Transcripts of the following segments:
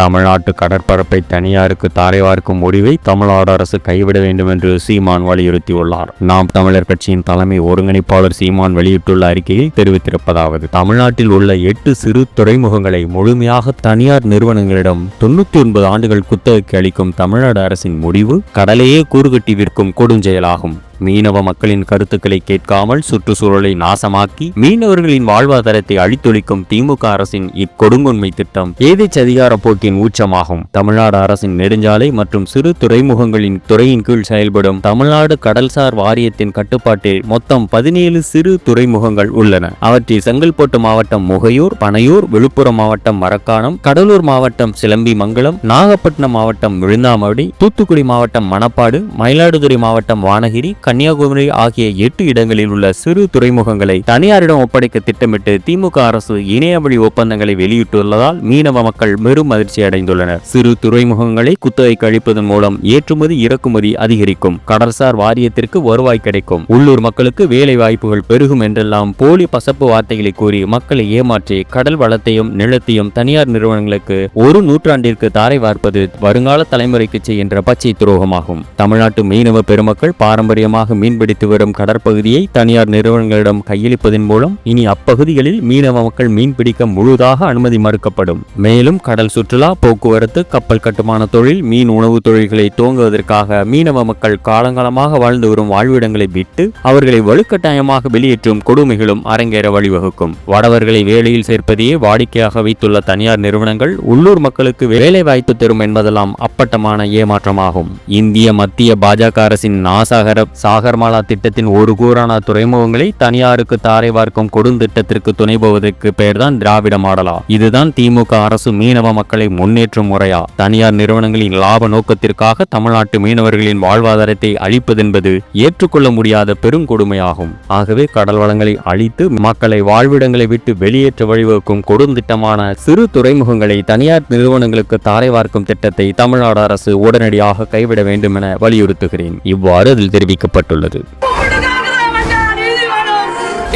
தமிழ்நாட்டு கடற்பரப்பை தனியாருக்கு தாரை வார்க்கும் முடிவை தமிழ்நாடு அரசு கைவிட வேண்டும் என்று சீமான் வலியுறுத்தியுள்ளார். நாம் தமிழர் கட்சியின் தலைமை ஒருங்கிணைப்பாளர் சீமான் வெளியிட்டுள்ள அறிக்கையில் தெரிவித்திருப்பதாவது தமிழ்நாட்டில் உள்ள எட்டு சிறு துறைமுகங்களை முழுமையாக தனியார் நிறுவனங்களிடம் தொண்ணூத்தி ஒன்பது ஆண்டுகள் குத்தகைக்கு அளிக்கும் தமிழ்நாடு அரசின் முடிவு கடலையே கூறுகட்டி விற்கும் கொடுஞ்செயலாகும். மீனவ மக்களின் கருத்துக்களை கேட்காமல் சுற்றுச்சூழலை நாசமாக்கி மீனவர்களின் வாழ்வாதாரத்தை அழித்தொழிக்கும் திமுக அரசின் இக்கொடுங்கொன்மை திட்டம் ஏதேச் அதிகார போக்கின் ஊச்சமாகும். தமிழ்நாடு அரசின் நெடுஞ்சாலை மற்றும் சிறு துறைமுகங்களின் துறையின் கீழ் செயல்படும் தமிழ்நாடு கடல்சார் வாரியத்தின் கட்டுப்பாட்டில் மொத்தம் பதினேழு சிறு துறைமுகங்கள் உள்ளன. அவற்றில் செங்கல்பட்டு மாவட்டம் முகையூர் பனையூர் விழுப்புரம் மாவட்டம் மரக்காணம் கடலூர் மாவட்டம் சிலம்பி மங்கலம் நாகப்பட்டினம் மாவட்டம் விழுந்தாமடி தூத்துக்குடி மாவட்டம் மணப்பாடு மயிலாடுதுறை மாவட்டம் வானகிரி கன்னியாகுமரி ஆகிய எட்டு இடங்களில் உள்ள சிறு துறைமுகங்களை தனியாரிடம் ஒப்படைக்க திட்டமிட்டு திமுக அரசு இணையவழி ஒப்பந்தங்களை வெளியிட்டுள்ளதால் மீனவ மக்கள் பெரும் அதிர்ச்சி அடைந்துள்ளனர். சிறு துறைமுகங்களை குத்தகைக்கு அளிப்பதன் மூலம் ஏற்றுமதி இறக்குமதி அதிகரிக்கும். கடல்சார் வாரியத்திற்கு வருவாய் கிடைக்கும். உள்ளூர் மக்களுக்கு வேலை வாய்ப்புகள் பெருகும் என்றெல்லாம் போலி பசப்பு வார்த்தைகளை கூறி மக்களை ஏமாற்றி கடல் வளத்தையும் நிலத்தையும் தனியார் நிறுவனங்களுக்கு ஒரு நூற்றாண்டிற்கு தாரை வார்ப்பது வருங்கால தலைமுறைக்கு செய்கின்ற பச்சை துரோகமாகும். தமிழ்நாட்டு மீனவ பெருமக்கள் பாரம்பரியமாக மீன்பிடித்து வரும் கடற்பகுதியை தனியார் நிறுவனங்களிடம் கையளிப்பதன் மூலம் இனி அப்பகுதிகளில் மீனவ மக்கள் மீன்பிடிக்க முழுதாக அனுமதி மறுக்கப்படும். மேலும் கடல் சுற்றுலா போக்குவரத்து கப்பல் கட்டுமான தொழில் மீன் உணவு தொழில்களை துவங்குவதற்காக மீனவ மக்கள் காலங்காலமாக வாழ்ந்து வரும் வாழ்விடங்களை விட்டு அவர்களை வலுக்கட்டாயமாக வெளியேற்றும் கொடுமைகளும் அரங்கேற வழிவகுக்கும். வடவர்களை வேலையில் சேர்ப்பதையே வாடிக்கையாக வைத்துள்ள தனியார் நிறுவனங்கள் உள்ளூர் மக்களுக்கு வேலை வாய்ப்பு தரும் என்பதெல்லாம் அப்பட்டமான ஏமாற்றமாகும். இந்திய மத்திய பாஜக அரசின் நாசாகர சாகர்மாலா திட்டத்தின் ஒரு கூறான துறைமுகங்களை தனியாருக்கு தாரை வார்க்கும் கொடுந்திட்டத்திற்கு துணை போவதற்கு பெயர்தான் திராவிட மாடலா. இதுதான் திமுக அரசு மீனவ மக்களை முன்னேற்றும் முறையா. தனியார் நிறுவனங்களின் லாப நோக்கத்திற்காக தமிழ்நாட்டு மீனவர்களின் வாழ்வாதாரத்தை அழிப்பதென்பது ஏற்றுக்கொள்ள முடியாத பெருங்கொடுமையாகும் ஆகவே கடல் வளங்களை அழித்து மக்களை வாழ்விடங்களை விட்டு வெளியேற்ற வழிவகுக்கும் கொடுந்திட்டமான சிறு துறைமுகங்களை தனியார் நிறுவனங்களுக்கு தாரை வார்க்கும் திட்டத்தை தமிழ்நாடு அரசு உடனடியாக கைவிட வேண்டும் என வலியுறுத்துகிறேன். இவ்வாறு அதில் தெரிவிக்கப்பட்டுள்ளது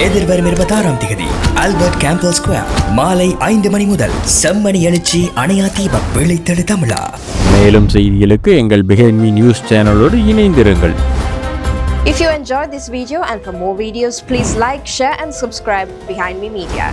எதிர்வரும் இருபத்தாறாம் தேதி ஆல்பர்ட் கேம்பல் ஸ்கொயர் மாலை ஐந்து மணி முதல் செம்மணி எழுச்சி அணையா தீபம் விழித்தெழு தமிழா. மேலும் செய்திகளுக்கு எங்கள் பிஹைண்ட் மீ நியூஸ் சேனலோடு இணைந்திருங்கள். If you enjoyed this video and for more videos, please like, share and subscribe Behind Me Media.